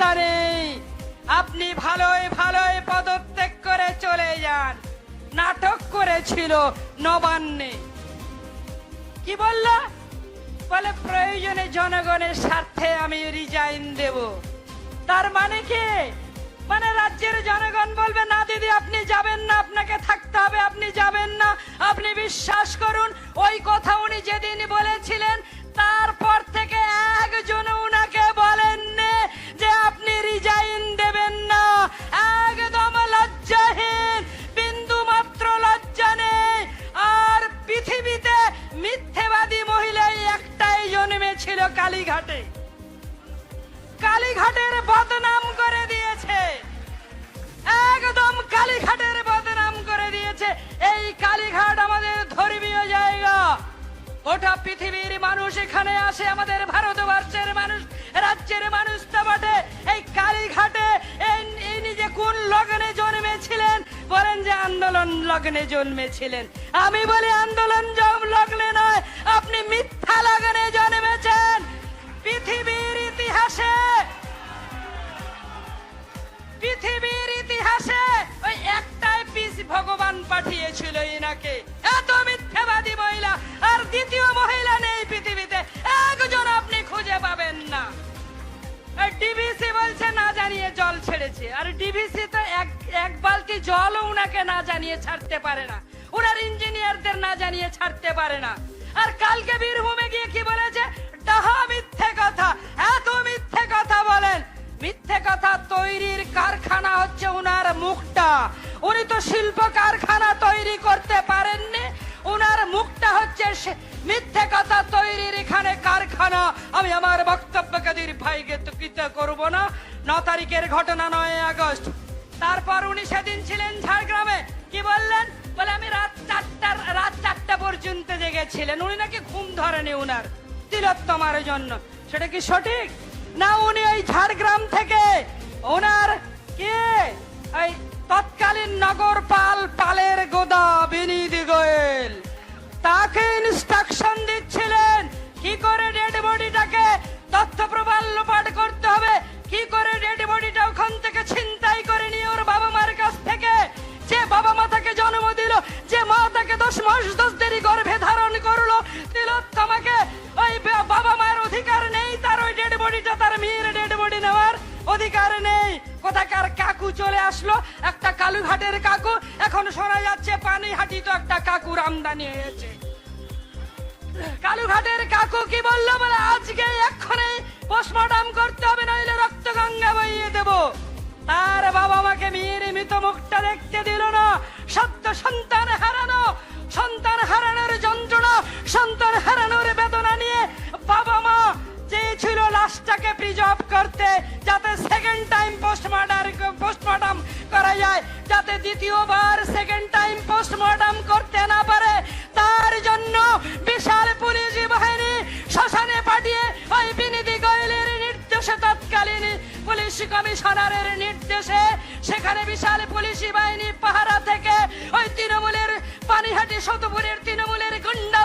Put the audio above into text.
নিরাপত্তা আপনি ভালোই ভালোই পদত্যাগ করে চলে যান। নাটক করেছিল নবান্নে। কি বলল? বলে, প্রয়োজনে জনগণের স্বার্থে আমি রিজাইন দেব। তার মানে কি? মানে রাজ্যের জনগণ বলবে, না দিদি, আপনি যাবেন না, আপনাকে থাকতে হবে, আপনি যাবেন না। আপনি বিশ্বাস করুন, ওই কথা উনি যেদিন বলেছিলেন তারপর কালীঘাটের বদনাম করে দিয়েছে। একদম কালীঘাটের বদনাম করে দিয়েছে। এই কালীঘাট আমাদের ধর্মীয় জায়গা। গোটা পৃথিবীর মানুষ এখানে আসে, আমাদের ভারতবর্ষের মানুষ, রাজ্যের মানুষ তো বটে। এই কালীঘাটে এই নিজে কোন লগ্নে জন্মেছিলেন? বলেন যে আন্দোলন লগ্নে জন্মেছিলেন। আমি বলি আন্দোলন লগ্নে নয়, আপনি মিথ্যা লগ্নে জন্মেছেন জল ছেড়েছে। আর ডিভিসি তো এক এক বালতি জলও উনাকে না জানিয়ে ছাড়তে পারে না। উনার ইঞ্জিনিয়ারদের না জানিয়ে ছাড়তে পারে না। আর কালকে বীরভূমে গিয়ে কি বলেছে? ডাহা, মিথ্যে কথা, এত মিথ্যে কথা বলেন। মিথ্যে কথা তৈরির কারখানা হচ্ছে উনার মুখটা। উনি তো শিল্প কারখানা তৈরি করতে পারেননি। উনার মুখটা হচ্ছে মিথ্যে কথা তৈরির এখানে কারখানা। আমি আমার বক্তব্যকে ভাইকে তো কৃত করব না। ন তারিখের ঘটনা নয় আগস্ট। তারপর উনি সেদিন ছিলেন ঝাড়গ্রামে। কি বললেন? বলে, আমি রাত চারটার, রাত চারটা পর্যন্ত জেগেছিলেন। উনি নাকি ঘুম ধরেনি উনার তিলোত্তমার জন্য। সেটা কি সঠিক? না, উনি ওই ঝাড়গ্রাম থেকে ওনার কে? এই তৎকালীন নগরপাল পালের গোদা বিনীত গোয়েল। তাকে ইনস্ট্রাকশন দিচ্ছিলেন। কি করে ডেড বডিটাকে তথ্য প্রবাল লোপাট করতে হবে? আসলো একটা কালুঘাটের কাকু। এখন শোনা যাচ্ছে পানিহাটি তো একটা কাকুর আমদানি হয়েছে। কালুঘাটের কাকু কি বলল বলে আজকে এক্ষুনি পোস্টমর্টম করতে হবে, নইলে রক্ত গঙ্গা বইয়ে দেব। তার বাবা মাকে মেয়ের মৃত মুখটা দেখতে দিল না। সত্য সন্তান হারানো, সন্তান হারানোর যন্ত্রণা, সন্তান হারানোর বেদনা নিয়ে বাবা মা চেয়েছিল লাশটাকে প্রিজার্ভ করতে দ্বিতীয়বার সেকেন্ড টাইম পোস্টমর্টম করতে না পারে, তার জন্য বিশাল পুলিশ বাহিনী শ্মশানে পাঠিয়ে ওই বিনীতি গোয়েলের নির্দেশে তৎকালীন পুলিশ কমিশনারের নির্দেশে সেখানে বিশাল পুলিশ বাহিনী পাহারা থেকে ওই তৃণমূলের পানিহাটি শতপুরের তৃণমূলের গুন্ডা